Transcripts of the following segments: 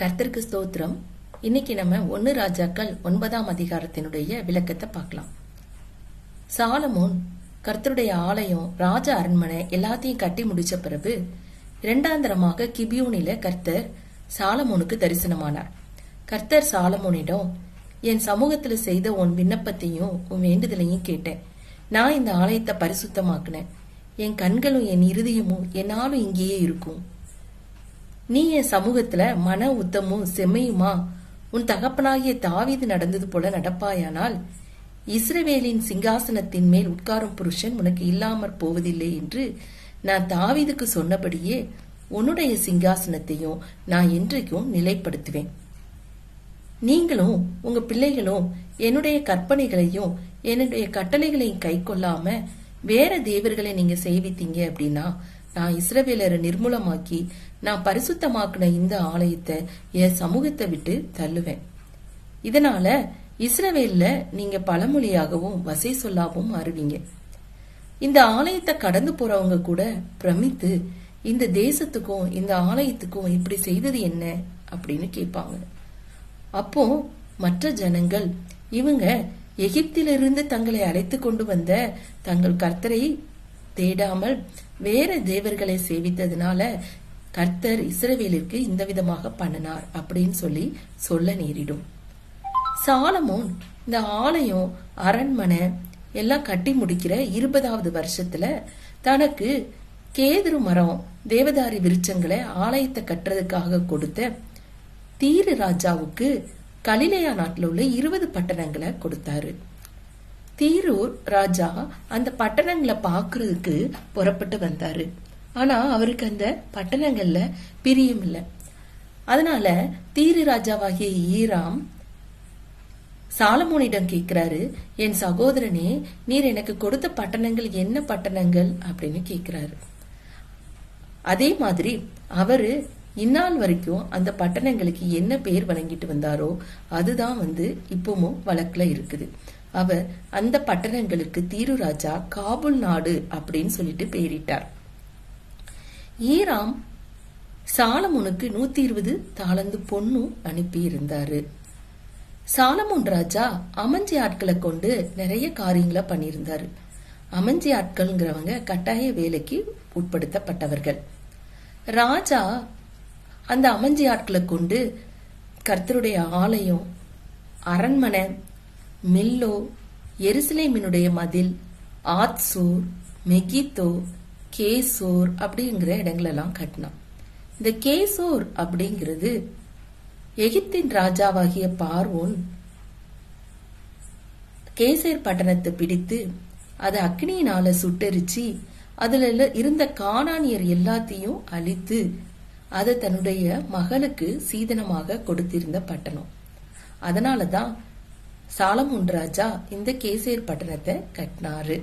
கர்த்தருக்கு ஸ்தோத்திரம். இன்னைக்கு நம்ம ஒன்னு ராஜாக்கள் ஒன்பதாம் அதிகாரத்தினுடைய விளக்கத்தை பார்க்கலாம். சாலமோன் கர்த்தருடைய ஆலயம் ராஜ அரண்மனை எல்லாத்தையும் கட்டி முடிச்ச பிறகு இரண்டாந்தரமாக கிபியூனில கர்த்தர் சாலமோனுக்கு தரிசனமானார். கர்த்தர் சாலமோனிடம் என் சமூகத்துல செய்த உன் விண்ணப்பத்தையும் உன் வேண்டுதலையும் கேட்டேன். நான் இந்த ஆலயத்தை பரிசுத்தமாக்குனேன். என் கண்களும் என் இருதயமும் என்னாலும் இங்கேயே இருக்கும். நீ என் சமூகத்துல மன உத்தமும் செம்மையுமா? உன் தகப்பனாகிய தாவீது நடந்தது போல நடப்பாயானால் இஸ்ரவேலின் சிங்காசனத்தின் மேல் உட்காரும் புருஷன் உனக்கு இல்லாமற் போவதில்லை என்று நான் தாவீதுக்கு சொன்னபடியே உன்னுடைய சிங்காசனத்தையும் நான் என்றைக்கும் நிலைப்படுத்துவேன். நீங்களும் உங்க பிள்ளைகளும் என்னுடைய கற்பனைகளையும் என்னுடைய கட்டளைகளையும் கை கொள்ளாம வேற தேவர்களை நீங்க செய்வித்தீங்க அப்படின்னா நான் இஸ்ரவேலரை நிர்மூலமாக்கி நான் பரிசுத்தமாக்குன இந்த ஆலயத்தை என் சமூகத்தை விட்டு தள்ளுவேன். இதனால இஸ்ரவேல்ல நீங்க பழமொழியாகவும் வசை சொல்லாகவும் மாறுவீங்க. இந்த ஆலயத்தை கடந்து போறவங்க கூட பிரமித்து இந்த தேசத்துக்கும் இந்த ஆலயத்துக்கும் இப்படி செய்தது என்ன அப்படின்னு கேட்பாங்க. அப்போ மற்ற ஜனங்கள் இவங்க எகிப்திலிருந்து தங்களை அழைத்து கொண்டு வந்த தங்கள் கர்த்தரை தேடாமல் வேற தேவர்களை சேவித்ததுனால கர்த்தர் இஸ்ரவேலிற்கு இந்த விதமாக பண்ணினார் அப்படின்னு சொல்லி சொல்ல நேரிடும். சாலமோன் இந்த ஆலயம் அரண்மனை எல்லாம் கட்டி முடிக்கிற இருபதாவது வருஷத்துல தனக்கு கேதுரு மரம் தேவதாரி விருட்சங்களை ஆலயத்தை கட்டுறதுக்காக கொடுத்த தீரு ராஜாவுக்கு கலிலேயா நாட்டில் உள்ள இருபது பட்டணங்களை கொடுத்தாரு. தீரூர் ராஜா அந்த பட்டணங்களை பாக்குறதுக்கு புறப்பட்டு வந்தாரு. ஆனா அவருக்கு அந்த பட்டணங்கள்ல பிரியம் இல்லை. அதனால தீரு ராஜாவாகிய ஈராம் சாலமோனிடம் கேக்குறாரு என் சகோதரனே நீர் எனக்கு கொடுத்த பட்டணங்கள் என்ன பட்டணங்கள்? அப்படின்னு கேக்குறாரு. அதே மாதிரி அவரு இந்நாள் வரைக்கும் அந்த பட்டணங்களுக்கு என்ன பெயர் வழங்கிட்டு வந்தாரோ அதுதான் வந்து இப்பவும் வழக்குல இருக்குது. அவர் அந்த பட்டணங்களுக்கு தீருராஜா காபுல் நாடு அப்படின்னு சொல்லிட்டு பெயரிட்டார் ஈராம் சாலமுனுக்கு நூத்தி இருபது தாளந்து பொண்ணும் அனுப்பி இருந்தாரு ராஜா அமஞ்சி ஆட்களை கொண்டு நிறைய காரியங்களை பண்ணியிருந்தாரு. அமஞ்சி ஆட்கள்ங்கிறவங்க கட்டாய வேலைக்கு உட்படுத்தப்பட்டவர்கள். ராஜா அந்த அமஞ்சி ஆட்களை கொண்டு கர்த்தருடைய ஆலயம் அரண்மனை மில்லோ எருசலேமினுடைய மதில் ஆத்சூர் மெகித்தோ கேசோர் அப்படிங்கிற இடங்களெல்லாம் கட்டினான். இந்த கேசோர் அப்படிங்கிறது எகிப்தின் ராஜாவாகிய பார்வோன் கேசேர் பட்டணத்தை பிடித்து அதை அக்னியினால சுட்டெரிச்சு அதுல இருந்த காணானியர் எல்லாத்தையும் அழித்து அதை தன்னுடைய மகளுக்கு சீதனமாக கொடுத்திருந்த பட்டணம். அதனாலதான் சாலமுன் ராஜா இந்த கேசேர் பட்டணத்தை கட்டினாரு.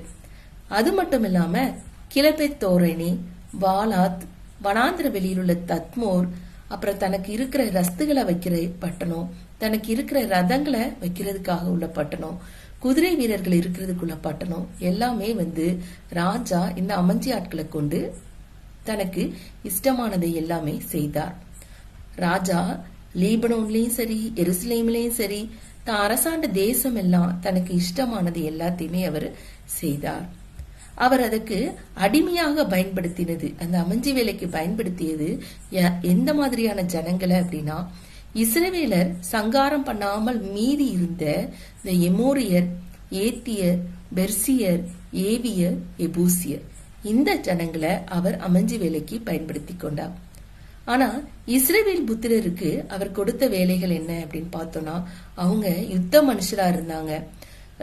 அது மட்டும் இல்லாம கிளபெத் தோரணி வாலாத் வனாந்திர வெளியில் உள்ள தத்மோர் அப்புறம் தனக்கு இருக்கிற ரஸ்துகளை வைக்கிற பட்டணம் தனக்கு இருக்கிற ரதங்களை வைக்கிறதுக்காக உள்ள பட்டணம் குதிரை வீரர்கள் இருக்கிறதுக்குள்ள பட்டணம் எல்லாமே வந்து ராஜா இந்த அமஞ்சி ஆட்களை கொண்டு தனக்கு இஷ்டமானதை எல்லாமே செய்தார். ராஜா லீபனோன்லயும் சரி எருசலேம்லயும் சரி தான் அரசாண்ட தேசம் எல்லாம் தனக்கு இஷ்டமானது எல்லாத்தையுமே அவர் செய்தார். அவர் அதுக்கு அடிமையாக பயன்படுத்தினது அந்த அமைஞ்சி வேலைக்கு பயன்படுத்தியது எந்த மாதிரியான ஜனங்களை அப்படின்னா இஸ்ரவேலர் சங்காரம் பண்ணாமல் மீறி இருந்த இந்த எமோரியர் ஏத்தியர் பெர்சியர் ஏவியர் எபூசியர் இந்த ஜனங்களை அவர் அமைஞ்சி வேலைக்கு பயன்படுத்தி கொண்டார். ஆனா இஸ்ரேவேல் புத்திரருக்கு அவர் கொடுத்த வேலைகள் என்ன அப்படின்னு பார்த்தோம்னா அவங்க யுத்த மனுஷரா இருந்தாங்க.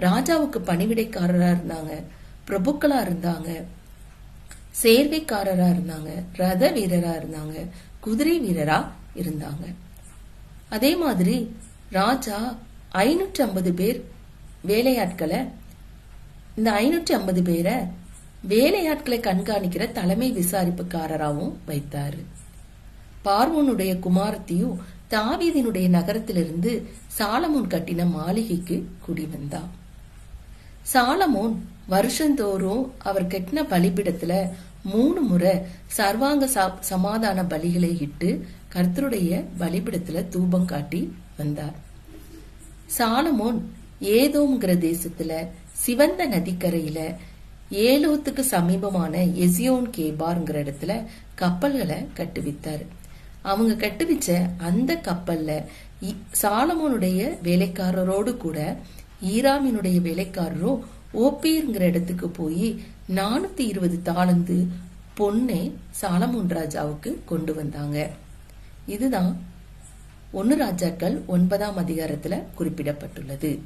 ராஜாவுக்கு பணிவிடைக்காரரா இருந்தாங்க. பிரபுக்களா இருந்தாங்க. சேர்வைக்காரரா இருந்தாங்க. ரத வீரரா இருந்தாங்க. குதிரை வீரரா இருந்தாங்க. அதே மாதிரி ராஜா ஐநூற்றி ஐம்பது பேர் வேலையாட்களை இந்த ஐநூற்றி ஐம்பது பேரை வேலையாட்களை கண்காணிக்கிற தலைமை விசாரிப்புக்காரராகவும் வைத்தாரு. பார்வோனுடைய குமாரத்தையும் தாவீதினுடைய நகரத்திலிருந்து சாலமோன் கட்டின மாளிகைக்கு குடி வந்தான் சாலமோன் வருஷந்தோறும் அவர் கட்டின பலிபிடத்துல மூணு முறை சர்வாங்க சமாதான பலிகளை இட்டு கர்த்தருடைய பலிபிடத்துல தூபம் காட்டி வந்தார். சாலமோன் ஏதோங்கிற தேசத்துல சிவந்த நதிக்கரையில ஏலோத்துக்கு சமீபமான எசியோன் கேபார்ங்கிற இடத்துல கப்பல்களை கட்டுவித்தார். அவங்க கட்டுவிச்ச அந்த கப்பல்ல இ- சாலமோனுடைய வேலைக்காரரோடு கூட ஈராமினுடைய வேலைக்காரரும் ஓபிங்கிற இடத்துக்கு போய் நானூத்தி இருபது தாளந்து பொண்ணை சாலமோன் ராஜாவுக்கு கொண்டு வந்தாங்க. இதுதான் ஒன்னு ராஜாக்கள் ஒன்பதாம் அதிகாரத்துல குறிப்பிடப்பட்டுள்ளது.